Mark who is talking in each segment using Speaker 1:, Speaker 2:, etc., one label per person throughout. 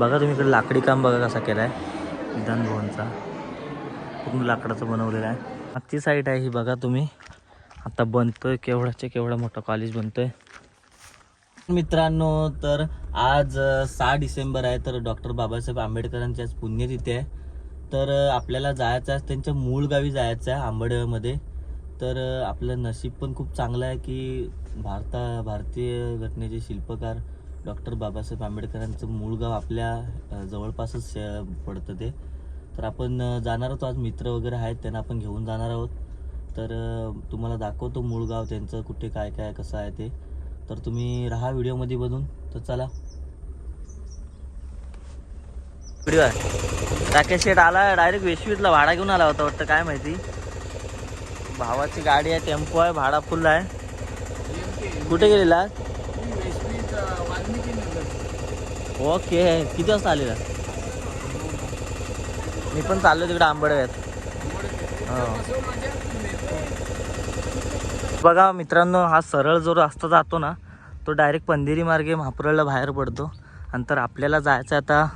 Speaker 1: बघा तुम्ही इकडे लाकडी काम बघा कसा केला आहे विधानभवनचा पूर्ण लाकडाचं बनवलेलं आहे. मागची साईड आहे ही बघा तुम्ही. आता बनतोय केवढाचे केवढा मोठा कॉलेज बनतोय. मित्रांनो तर आज सहा डिसेंबर आहे तर डॉक्टर बाबासाहेब आंबेडकरांची आज पुण्यतिथी आहे. तर आपल्याला जायचं आहे त्यांच्या मूळ गावी जायचं आहे आंबेडमध्ये तर आपलं नशीब पण खूप चांगलं आहे की भारता भारतीय घटनेचे शिल्पकार डॉक्टर बाबासाहेब आंबेडकरांचं मूळ गाव आपल्या जवळपासच पडतं ते. तर आपण जाणार आहोत आज मित्र वगैरे आहेत त्यांना आपण घेऊन जाणार आहोत. तर तुम्हाला दाखवतो मूळ गाव त्यांचं कुठे काय काय कसं आहे ते. तर तुम्ही राहा व्हिडिओमध्ये बघून. तर चला. व्हिडिओ आहे. राकेश शेठ आला डायरेक्ट वेशवीतला भाडा घेऊन आला होता वाटतं काय माहिती? भावाची गाडी आहे टेम्पो आहे भाडा फुल आहे. कुठे गेलेला? ओके किती वाजता आलेला? मी पण चाललो तिकडे आंबडव्यात हो. बघा मित्रांनो हा सरळ जो रस्ता जातो ना तो डायरेक्ट पंधेरी मार्गे महापुराला बाहेर पडतो. आणि तर आपल्याला जायचं आहे आता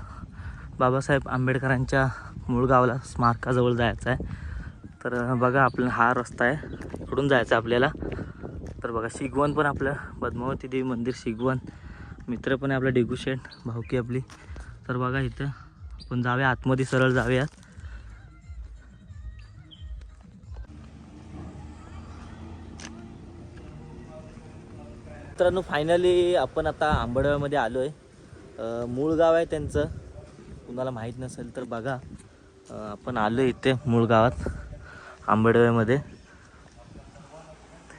Speaker 1: बाबासाहेब आंबेडकरांच्या मूळ गावाला स्मारकाजवळ जायचं आहे तर बघा आपला हा रस्ता आहे. इकडून जायचं आहे आपल्याला. तर बघा शिगवण पण आपलं पद्मावती देवी मंदिर शिगवण. मित्र पण आहे आपला डेगू शेठ भाऊकी आपली. तर बघा इथं आपण जाऊया आतमध्ये सरळ जाऊयात. मित्रांनो फायनली आपण आता आंबडव्यामध्ये आलो आहे मूळ गाव आहे त्यांचं. कुणाला माहीत नसेल तर बघा. आपण आलो इथे मूळ गावात आंबडव्यामध्ये.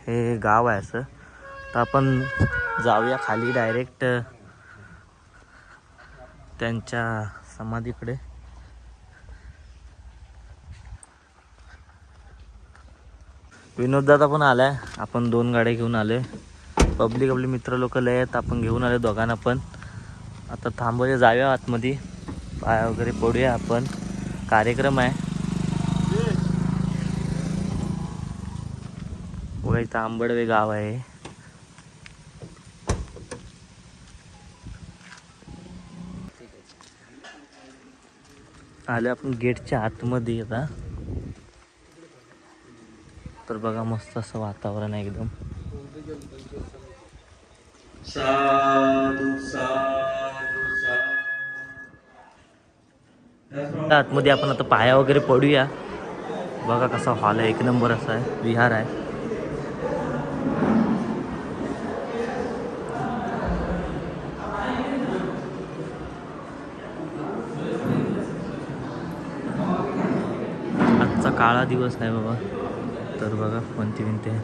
Speaker 1: हे गाव आहे असं. तर आपण जाऊया खाली डायरेक्ट त्यांच्या समाधीकडे. विनोददादा पण आलाय. आपण दोन गाड्या घेऊन आलोय. पब्लिक आपले मित्र लोक लय आहेत. आपण घेऊन आले दोघांना पण. आता थांबवले जाऊया आतमध्ये. पाय वगैरे पडूया आपण. कार्यक्रम आहे. बघा इथं आंबडवे गाव आहे. आले आपण गेटच्या आतमध्ये आता. तर बघा मस्त असं वातावरण आहे एकदम. आतमध्ये आपण आता पाया वगैरे पडूया. बघा कसा हॉल आहे. एक नंबर असा आहे. विहार आहे. आजचा काळा दिवस आहे बाबा? तर बघा कोणती विनते.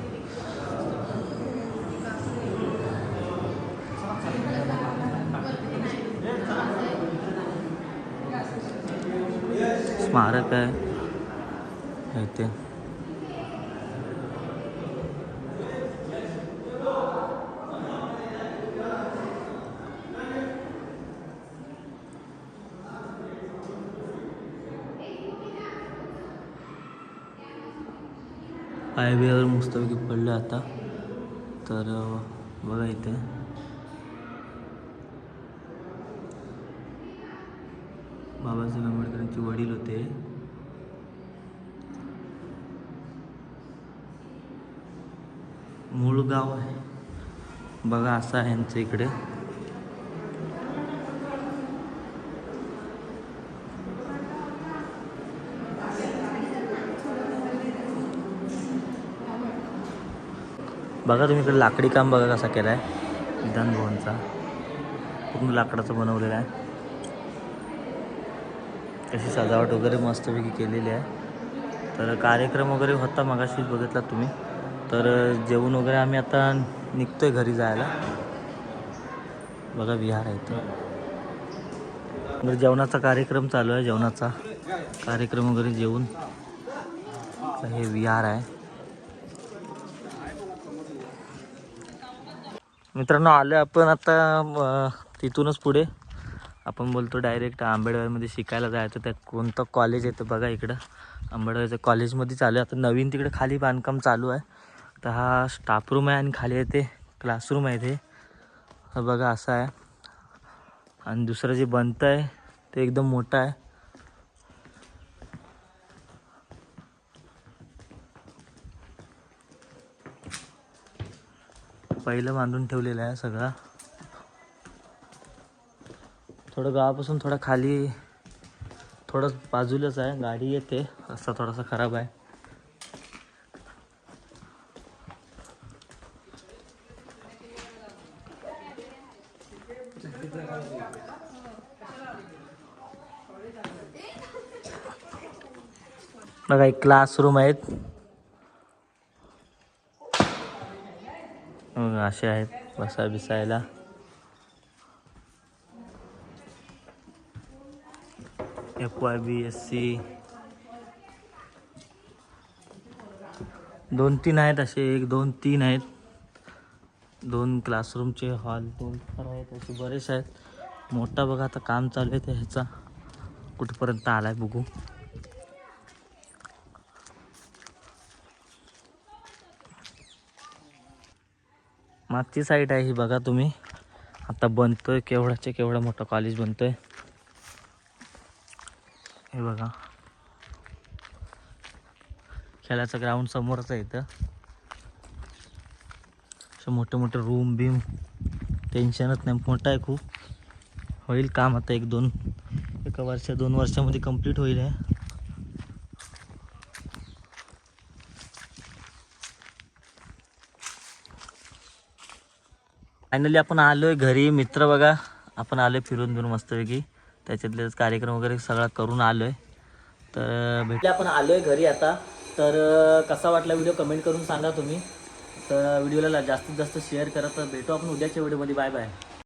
Speaker 1: स्मारक आहे. इथे. हायवेवर मस्तपैकी पडलं आता. तर बघा इथे. बाबासाहेब आंबेडकरांचे वडील होते. मूळ गाव आहे. बघा असं आहे यांचं इकडे. बघा तुम्ही इकडे लाकडी काम बघा कसा केला आहे विधानभवनचा पूर्ण लाकडाचं बनवलेलं आहे. कशी सजावट वगैरे मस्तपैकी केलेली आहे. तर कार्यक्रम वगैरे होता मगाशीच बघितला तुम्ही. तर जेवण वगैरे आम्ही आता निघतो आहे घरी जायला. बघा विहार आहे तर जेवणाचा कार्यक्रम चालू आहे जेवणाचा. कार्यक्रम वगैरे जेवून. हे विहार आहे. मित्रांनो आलो आपण आता तिथूनच पुढे. आपण बोलतो डायरेक्ट आंबेडकरमध्ये शिकायला जायचं त्या कोणतं कॉलेज येतं बघा इकडं. आंबेडकरच्या कॉलेजमध्ये चालू आहे. आता नवीन तिकडे खाली बांधकाम चालू आहे. तर हा स्टाफ रूम आहे आणि खाली आहे ते क्लासरूम आहे ते हा बघा असं आहे. आणि दुसरं जे बनतं आहे ते एकदम मोठं आहे. पहिलं बांधून ठेवलेलं आहे सगळा. थोडं गावापासून थोडं खाली थोडं बाजूलाच आहे. गाडी येते. रस्ता थोडासा खराब आहे. बघा एक क्लासरूम आहेत. मग असे आहेत बसा बिसायला. F Y B S C दोन तीन आहेत असे एक दोन तीन आहेत. दोन क्लासरूमचे हॉल दोन तर आहेत असे बरेच आहेत. मोठा बघा आता काम चालू आहे ते ह्याचा. आला आहे बघू. मागची साईड आहे ही बघा तुम्ही. आता बनतोय केवढाच्या केवढा मोठा कॉलेज बनतोय. हे बघा. खेळाचं ग्राउंड समोरच आहे इथं. असे मोठे मोठे रूम बीम टेन्शनच नाही मोठा आहे खूप. होईल काम आता एक दोन. एका वर्षा दोन वर्षामध्ये कंप्लीट होईल आहे फायनली आपण आलोय घरी. मित्र बघा आपण आलोय फिरून फिरून मस्तपैकी. त्याच्यातले कार्यक्रम वगैरे सगळा करून आलोय. तर भेटले आपण आलोय घरी आता. तर कसा वाटला व्हिडिओ कमेंट करून सांगा तुम्ही. तर व्हिडिओला जास्तीत जास्त शेअर करा. तर भेटू आपण उद्याच्या व्हिडिओमध्ये बाय बाय